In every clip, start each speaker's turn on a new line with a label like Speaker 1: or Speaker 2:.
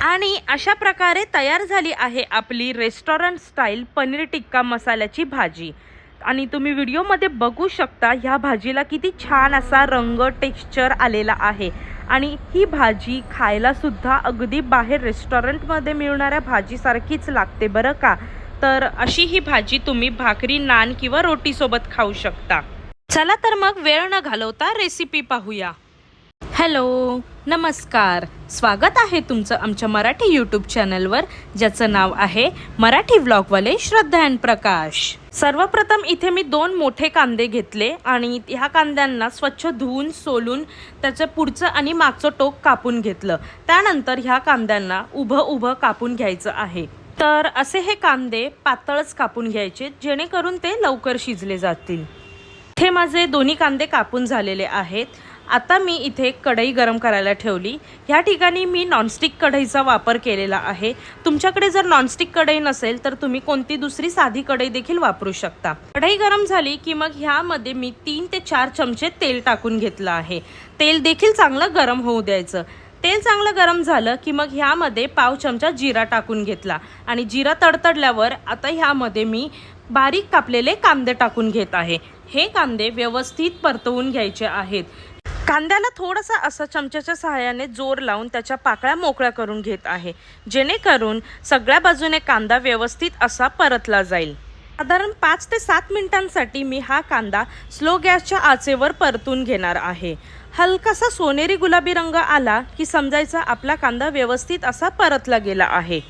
Speaker 1: आणि अशा प्रकारे तयार झाली आहे आपली रेस्टॉरंट स्टाईल पनीर टिक्का मसाल्याची भाजी. आणि तुम्ही व्हिडिओमध्ये बघू शकता ह्या भाजीला किती छान असा रंग टेक्स्चर आलेला आहे. आणि ही भाजी खायला सुद्धा अगदी बाहेर रेस्टॉरंटमध्ये मिळणाऱ्या भाजीसारखीच लागते बरं का? तर अशी ही भाजी तुम्ही भाकरी नान किंवा रोटीसोबत खाऊ शकता. चला तर मग वेळ न घालवता रेसिपी पाहूया. हॅलो नमस्कार. स्वागत आहे तुमचं आमच्या मराठी यूट्यूब चॅनलवर ज्याचं नाव आहे मराठी व्लॉगवाले श्रद्धा अँड प्रकाश. सर्वप्रथम इथे मी दोन मोठे कांदे घेतले आणि ह्या कांद्यांना स्वच्छ धुवून सोलून त्याचं पुढचं आणि मागचं टोक कापून घेतलं. त्यानंतर ह्या कांद्यांना उभं उभं कापून घ्यायचं आहे. तर असे हे कांदे पातळच कापून घ्यायचे जेणेकरून ते लवकर शिजले जातील. हे माझे दोन्ही कांदे कापून झालेले आहेत. आता मी इथे कढई गरम करायला ठेवली. ह्या ठिकाणी मी नॉनस्टिक कढईचा वापर केलेला आहे. तुमच्याकडे जर नॉनस्टिक कढई नसेल तर तुम्ही कोणती दुसरी साधी कढई देखील वापरू शकता. कढई गरम झाली की मग ह्यामध्ये मी तीन ते चार चमचे तेल टाकून घेतलं आहे. तेल देखील चांगलं गरम होऊ द्यायचं. तेल चांगलं गरम झालं की मग ह्यामध्ये पाव चमचा जिरा टाकून घेतला. आणि जिरा तडतडल्यावर आता ह्यामध्ये मी बारीक कापलेले कांदे टाकून घेत आहे. हे कांदे व्यवस्थित परतवून घ्यायचे आहेत. कांद्याला थोडासा असा चमच्याच्या सहाय्याने जोर लावून त्याच्या पाकळ्या मोकळ्या करून घेत आहे. जेणेकरून सगळ्या बाजूने कांदा व्यवस्थित असा परतला जाईल. साधारण पाच ते सात मिनिटांसाठी मी हा कांदा स्लो गॅसच्या आचेवर परतून घेणार आहे. हलकासा सोनेरी गुलाबी रंग आला की समजायचा आपला कांदा व्यवस्थित असा परतला गेला आहे.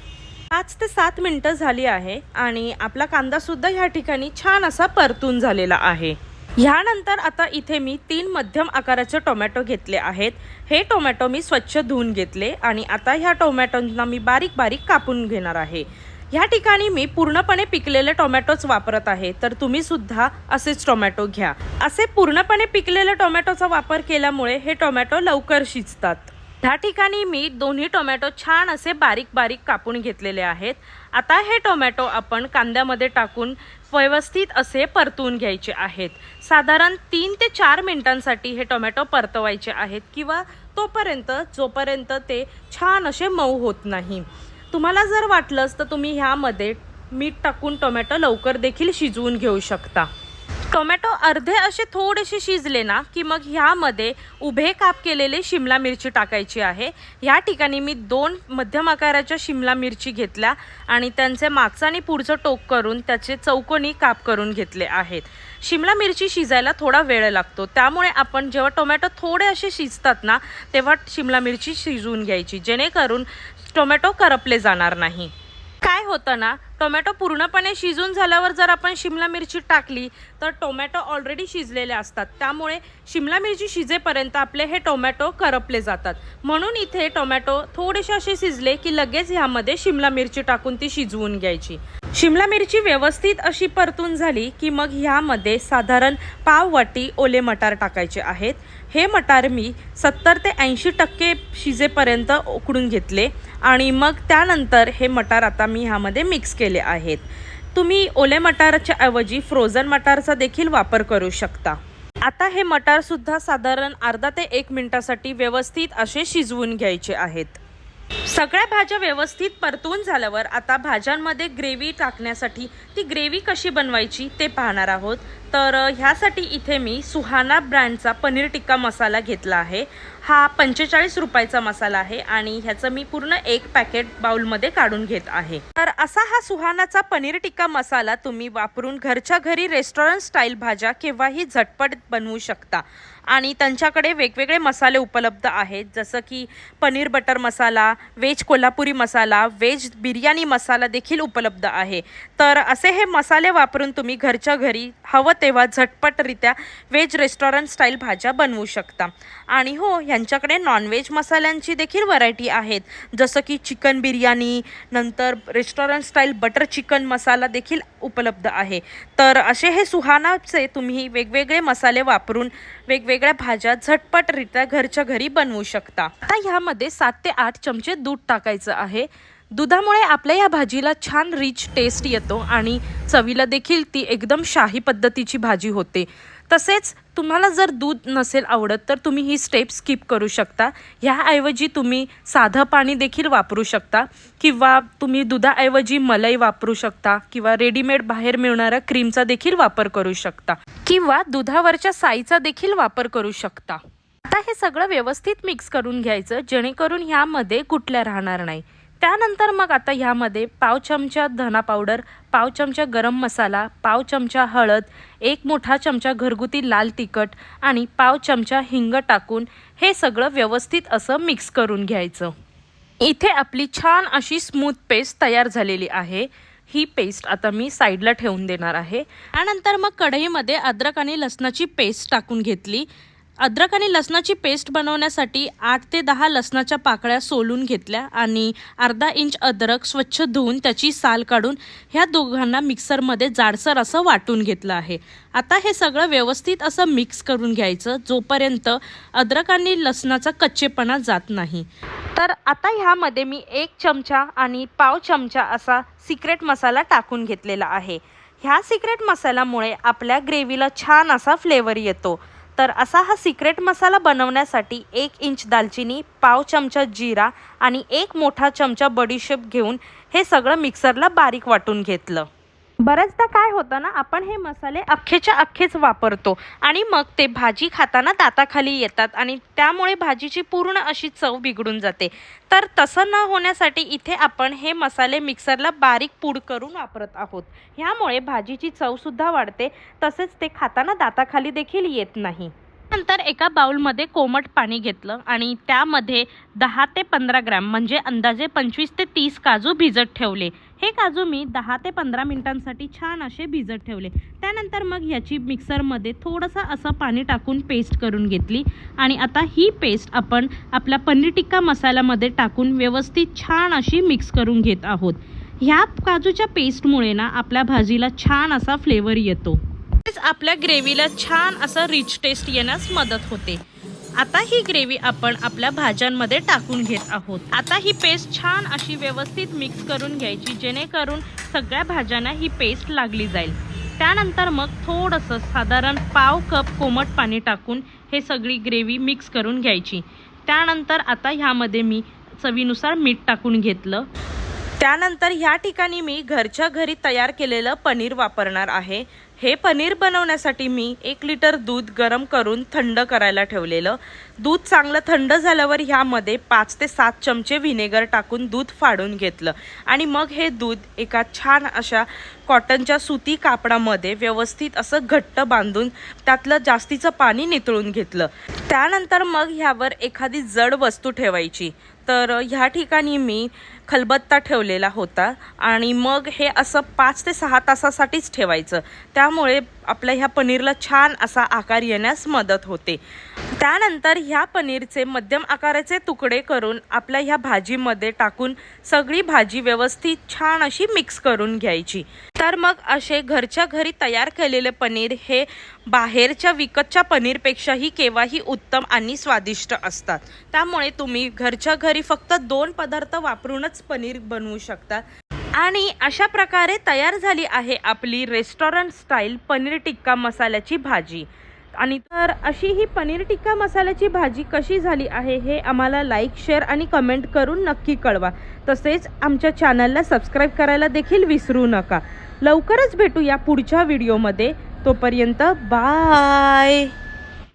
Speaker 1: पाच ते सात मिनटं झाली आहे आणि आपला कांदासुद्धा ह्या ठिकाणी छान असा परतून झालेला आहे. ह्यानंतर आता इथे मी तीन मध्यम आकाराचे टोमॅटो घेतले आहेत. हे टोमॅटो मी स्वच्छ धुवून घेतले आणि आता ह्या टोमॅटोंना मी बारीक बारीक कापून घेणार आहे. ह्या ठिकाणी मी पूर्णपणे पिकलेले टोमॅटोच वापरत आहे. तर तुम्ही सुद्धा असेच टोमॅटो घ्या. असे पूर्णपणे पिकलेले टोमॅटोचा वापर केल्यामुळे हे टोमॅटो लवकर शिजतात. ह्या ठिकाणी मी दोन्ही टोमॅटो छान असे बारीक बारीक कापून घेतलेले आहेत. आता हे टोमॅटो आपण कांद्यामध्ये टाकून व्यवस्थित असे परतून घ्यायचे आहेत. साधारण तीन ते चार मिनटांसाठी हे टोमॅटो परतवायचे आहेत किंवा तोपर्यंत जोपर्यंत ते छान असे मऊ होत नाही. तुम्हाला जर वाटलंच तर तुम्ही ह्यामध्ये मीठ टाकून टोमॅटो लवकर देखील शिजवून घेऊ शकता. टोमॅटो अर्धे असे थोडेसे शिजले ना की मग ह्यामध्ये उभे काप केलेले शिमला मिरची टाकायची आहे. ह्या ठिकाणी मी दोन मध्यम आकाराच्या शिमला मिरची घेतल्या आणि त्यांचे मागचं आणि पुढचं टोक करून त्याचे चौकोनी काप करून घेतले आहेत. शिमला मिरची शिजायला थोडा वेळ लागतो. त्यामुळे आपण जेव्हा टोमॅटो थोडे असे शिजतात ना तेव्हा शिमला मिरची शिजवून घ्यायची जेणेकरून टोमॅटो करपले जाणार नाही. काय होतं ना टोमॅटो पूर्णपणे शिजून झाल्यावर जर आपण शिमला मिरची टाकली तर टोमॅटो ऑलरेडी शिजलेले असतात. त्यामुळे शिमला मिरची शिजेपर्यंत आपले हे टोमॅटो करपले जातात. म्हणून इथे टोमॅटो थोडेसे असे शिजले की लगेच ह्यामध्ये शिमला मिरची टाकून ती शिजवून घ्यायची. शिमला मिरची व्यवस्थित अशी परतून झाली की मग ह्यामध्ये साधारण पाव वाटी ओले मटार टाकायचे आहेत. हे मटार मी सत्तर ते ऐंशी टक्के शिजेपर्यंत उकडून घेतले आणि मग त्यानंतर हे मटार आता मी ह्यामध्ये मिक्स केले. आहेत. तुम्ही ओले मटारच्या ऐवजी फ्रोझन मटारचा देखील वापर करू शकता. आता हे मटार सुद्धा साधारण अर्धा ते एक मिनिटासाठी व्यवस्थित असे शिजवून घ्यायचे आहेत. सगळ्या भाज्या व्यवस्थित परतून झाल्यावर आता भाज्यांमध्ये ग्रेव्ही टाकण्यासाठी ती ग्रेव्ही कशी बनवायची ते पाहणार आहोत. तर ह्यासाठी इथे मी सुहाना ब्रँडचा पनीर टिक्का मसाला घेतला आहे. हा पंचेचाळीस रुपयाचा मसाला आहे आणि ह्याचं मी पूर्ण एक पॅकेट बाउलमध्ये काढून घेत आहे. तर असा हा सुहानाचा पनीर टिक्का मसाला तुम्ही वापरून घरच्या घरी रेस्टॉरंट स्टाईल भाज्या केव्हाही झटपट बनवू शकता. आणि त्यांच्याकडे वेगवेगळे मसाले उपलब्ध आहेत जसं की paneer butter masala veg Kolhapuri masala veg biryani masala देखील उपलब्ध आहे. तर असे हे मसाले वापरून तुम्ही घरच्या घरी हवं तेव्हा झटपटरित्या व्हेज रेस्टॉरंट स्टाईल भाज्या बनवू शकता. आणि हो ह्या त्यांच्याकडे नॉनव्हेज मसाल्यांची देखील व्हरायटी आहेत. जसं की चिकन बिर्याणी नंतर restaurant style butter chicken masala देखील उपलब्ध आहे. तर असे हे सुहानाचे तुम्ही वेगवेगळे मसाले वापरून वेगवेगळ्या भाज्या झटपटरित्या घरच्या घरी बनवू शकता. आता ह्यामध्ये सात ते आठ चमचे दूध टाकायचं आहे. दुधामुळे आपल्या या भाजीला छान रिच टेस्ट येतो आणि चवीला देखील ती एकदम शाही पद्धतीची भाजी होते. तसेच तुम्हाला जर दूध नसेल आवडत तर तुम्ही ही स्टेप स्किप करू शकता. ह्याऐवजी तुम्ही साधं पाणी देखील वापरू शकता किंवा तुम्ही दुधाऐवजी मलाई वापरू शकता किंवा रेडीमेड बाहेर मिळणाऱ्या क्रीमचा देखील वापर करू शकता किंवा दुधावरच्या साईचा देखील वापर करू शकता. आता हे सगळं व्यवस्थित मिक्स करून घ्यायचं जेणेकरून ह्यामध्ये कुठल्या राहणार नाही. त्यानंतर मग आता ह्यामध्ये पाव चमचा धना पावडर पाव चमचा गरम मसाला पाव चमचा हळद एक मोठा चमचा घरगुती लाल तिखट आणि पाव चमचा हिंग टाकून हे सगळं व्यवस्थित असं मिक्स करून घ्यायचं. इथे आपली छान अशी स्मूथ पेस्ट तयार झालेली आहे. ही पेस्ट आता मी साईडला ठेवून देणार आहे. त्यानंतर मग कढईमध्ये अद्रक आणि लसणाची पेस्ट टाकून घेतली. अद्रक आणि लसणाची पेस्ट बनवण्यासाठी आठ ते दहा लसणाच्या पाकळ्या सोलून घेतल्या आणि अर्धा इंच अद्रक स्वच्छ धुवून त्याची साल काढून ह्या दोघांना मिक्सरमध्ये जाडसर असं वाटून घेतलं आहे. आता हे सगळं व्यवस्थित असं मिक्स करून घ्यायचं जोपर्यंत अद्रक आणि लसणाचा कच्चेपणा जात नाही. तर आता ह्यामध्ये मी एक चमचा आणि पाव चमचा असा सिक्रेट मसाला टाकून घेतलेला आहे. ह्या सिक्रेट मसाल्यामुळे आपल्या ग्रेव्हीला छान असा फ्लेवर येतो. तर असा हा सिक्रेट मसाला बनवण्यासाठी एक इंच दालचिनी पाव चमचा जिरा आणि एक मोठा चमचा बडीशेप घेऊन हे सगळं मिक्सरला बारीक वाटून घेतलं. बऱ्याचदा काय होतं ना आपण हे मसाले अख्खेच्या अख्खेच वापरतो आणि मग ते भाजी खाताना दाताखाली येतात आणि त्यामुळे भाजीची पूर्ण अशी चव बिघडून जाते. तर तसं न होण्यासाठी इथे आपण हे मसाले मिक्सरला बारीक पूड करून वापरत आहोत. ह्यामुळे भाजीची चवसुद्धा वाढते तसेच ते खाताना दाताखाली देखील येत नाही. नंतर एका बाउलमध्ये कोमट पाणी घेतलं आणि त्यामध्ये दहा ते पंधरा ग्रॅम म्हणजे अंदाजे पंचवीस ते तीस काजू भिजत ठेवले. हे काजू मी दहा ते पंधरा मिनिटांसाठी छान असे भिजत ठेवले. त्यानंतर मग ह्याची मिक्सरमध्ये थोडंसं असं पाणी टाकून पेस्ट करून घेतली. आणि आता ही पेस्ट आपण आपल्या पनीर टिक्का मसाल्यामध्ये टाकून व्यवस्थित छान अशी मिक्स करून घेत आहोत. ह्या काजूच्या पेस्टमुळे ना आपल्या भाजीला छान असा फ्लेवर येतो. आपल्या ग्रेव्हीला छान असं रिच टेस्ट येण्यास मदत होते. आता ही ग्रेव्ही आपण आपल्या भाज्यांमध्ये टाकून घेत आहोत. आता ही पेस्ट छान अशी व्यवस्थित मिक्स करून घ्यायची जेणेकरून सगळ्या भाज्यांना ही पेस्ट लागली जाईल. त्यानंतर मग थोडंसं साधारण पाव कप कोमट पाणी टाकून हे सगळी ग्रेव्ही मिक्स करून घ्यायची. त्यानंतर आता ह्यामध्ये मी चवीनुसार मीठ टाकून घेतलं. त्यानंतर ह्या ठिकाणी मी घरच्या घरी तयार केलेलं पनीर वापरणार आहे. हे पनीर बनवण्यासाठी मी एक लिटर दूध गरम करून थंड करायला ठेवलेलं. दूध चांगलं थंड झाल्यावर ह्यामध्ये पाच ते सात चमचे व्हिनेगर टाकून दूध फाडून घेतलं. आणि मग हे दूध एका छान अशा कॉटनच्या सुती कापडामध्ये व्यवस्थित असं घट्ट बांधून त्यातलं जास्तीचं पाणी नितळून घेतलं. त्यानंतर मग ह्यावर एखादी जड वस्तू ठेवायची. तर ह्या ठिकाणी मी खलबत्ता ठेवलेला होता आणि मग हे असं पाच ते सहा तासासाठीच ठेवायचं. त्यामुळे आपल्या ह्या पनीरला छान असा आकार येण्यास मदत होते. त्यानंतर ह्या पनीरचे मध्यम आकाराचे तुकडे करून आपल्या ह्या भाजीमध्ये टाकून सगळी भाजी व्यवस्थित छान अशी मिक्स करून घ्यायची. तर मग असे घरच्या घरी तयार केलेले पनीर हे बाहेरच्या विकतच्या पनीरपेक्षाही केव्हाही उत्तम आणि स्वादिष्ट असतात. त्यामुळे तुम्ही घरच्या घरी फक्त दोन पदार्थ वापरूनच पनीर बनवू शकता. आणि अशा प्रकारे तयार झाली आहे आपली रेस्टॉरंट स्टाईल पनीर टिक्का मसाल्याची भाजी. आणि तर अशी ही पनीर टिक्का मसाल्याची भाजी कशी झाली आहे हे आम्हाला लाईक शेअर आणि कमेंट करून नक्की कळवा. तसेच आमच्या चॅनलला सबस्क्राईब करायला देखील विसरू नका. लवकरच भेटू या पुढच्या व्हिडिओमध्ये तोपर्यंत बाय